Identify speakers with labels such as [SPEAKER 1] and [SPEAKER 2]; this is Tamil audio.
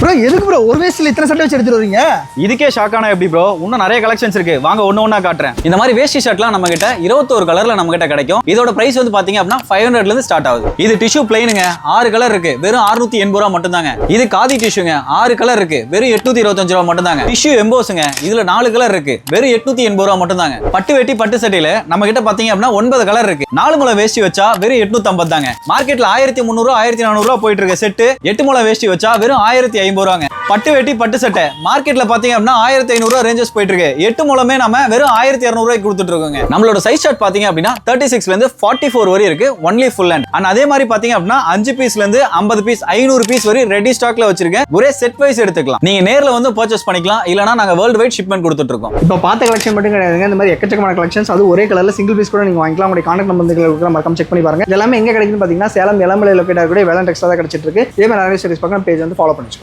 [SPEAKER 1] ப்ரோ எதுக்கு ப்ரோ ஒரு வேஸ்ட்ல இத்தனை சட்டை வச்சு எடுத்துட்டு வரீங்க
[SPEAKER 2] இதுக்கே ஷாக் ஆனா எப்படி ப்ரோ இன்னும் நிறைய கலெக்ஷன்ஸ் இருக்கு. வாங்க ஒண்ணு ஒண்ணா காட்டுறேன். இந்த மாதிரி வேஷ்டி ஷர்ட்லாம் நம்ம கிட்ட இருபத்தோரு கலர்ல நம்ம கிட்ட கிடைக்கும். இதோட பிரைஸ் வந்து பாத்தீங்க அப்படின்னா ஃபைவ் ஹண்ட்ரட்ல இருந்து ஸ்டார்ட் ஆகுது. இது டிஷ்யூ பிளைனுங்க ஆறு கலர் இருக்கு. வெறும் 650 எண்பது ரூபா மட்டும்தாங்க. இது காதி டிஷ்யூங்க ஆறு கலர் இருக்கு. வெறும் எட்நூத்தி இருபத்தஞ்சு ரூபா மட்டும்தாங்க. டிஷ்யூ எம்போஸுங்க இதுல நாலு கலர் இருக்கு. வெறும் எட்நூத்தி எண்பது ரூபா மட்டும்தாங்க. பட்டு வெட்டி பட்டு சட்டையில நம்ம கிட்ட பாத்தீங்க அப்படின்னா ஒன்பது கலர் இருக்கு. நாலு முளை வேஷ்டி வச்சா வெறும் எட்நூத்தி ஐம்பது தாங்க. மார்க்கெட்ல ஆயிரத்தி முந்நூறு ஆயிரத்தி நானூறு ரூபா போயிட்டு இருக்க செட்டு எட்டு முளை வேஷ்டி வச்சா வெறும் ஆயிரத்தி ஐம்பது ரூபாங்க. பட்டு வெட்டி பட்டு சட்டை. மார்க்கெட்ல பாத்தீங்க அப்படின்னா ஆயிரத்தி ஐநூறு ரூபா ரேஞ்சஸ் போயிட்டு இருக்கு எட்டு மூலமே நம்ம வெறும் ஆயிரத்தி இரநூறுவாய்க்கு கொடுத்துட்டு இருக்கோங்க. நம்மளோட சைஸ் ஷர்ட் பாத்தீங்க அப்படின்னா தேர்ட்டி சிக்ஸ்ல இருந்து ஃபார்ட்டி ஃபோர் வரை இருக்கு ஒன்லி ஃபுல் அண்ட் அண்ட் அதே மாதிரி பாத்தீங்க அப்படின்னா அஞ்சு பீஸ்ல இருந்து ஐம்பது பீஸ் ஐநூறு பீஸ் வரை ரெடி ஸ்டாக்ல வச்சிருக்கேன். ஒரே செட் வைஸ் எடுத்துக்கலாம். நீங்க நேர்ல வந்து பர்ச்சேஸ் பண்ணிக்கலாம். இல்லனா நாங்க வேர்ல்டு வைட் ஷிப்மெண்ட் கொடுத்துட்டு இருக்கோம்.
[SPEAKER 1] இப்போ பார்த்த கலெக்ஷன் மட்டும் கிடையாதுங்க. இந்த மாதிரி எக்கச்சக்கமான கலெக்ஷன்ஸ் அது ஒரே கலர்ல சிங்கிள் பீஸ் கூட நீங்க வாங்கிக்கலாம். உங்களுடைய கான்டாக்ட் நம்பர் மறக்காம செக் பண்ணி பாருங்க. எல்லாமே எங்க கிடைக்குதுன்னு பாத்தீங்கன்னா சேலம் இளமலை லொக்கேட் ஆகக்கூடிய வேலன் டெக்ஸ்ட்ரா தான் கிடைச்சிட்டு இருக்கு. இதே மாதிரி நிறைய சர்வீஸ் பார்க்கலாம் பேஜ் வந்து ஃபாலோ பண்ணிச்சு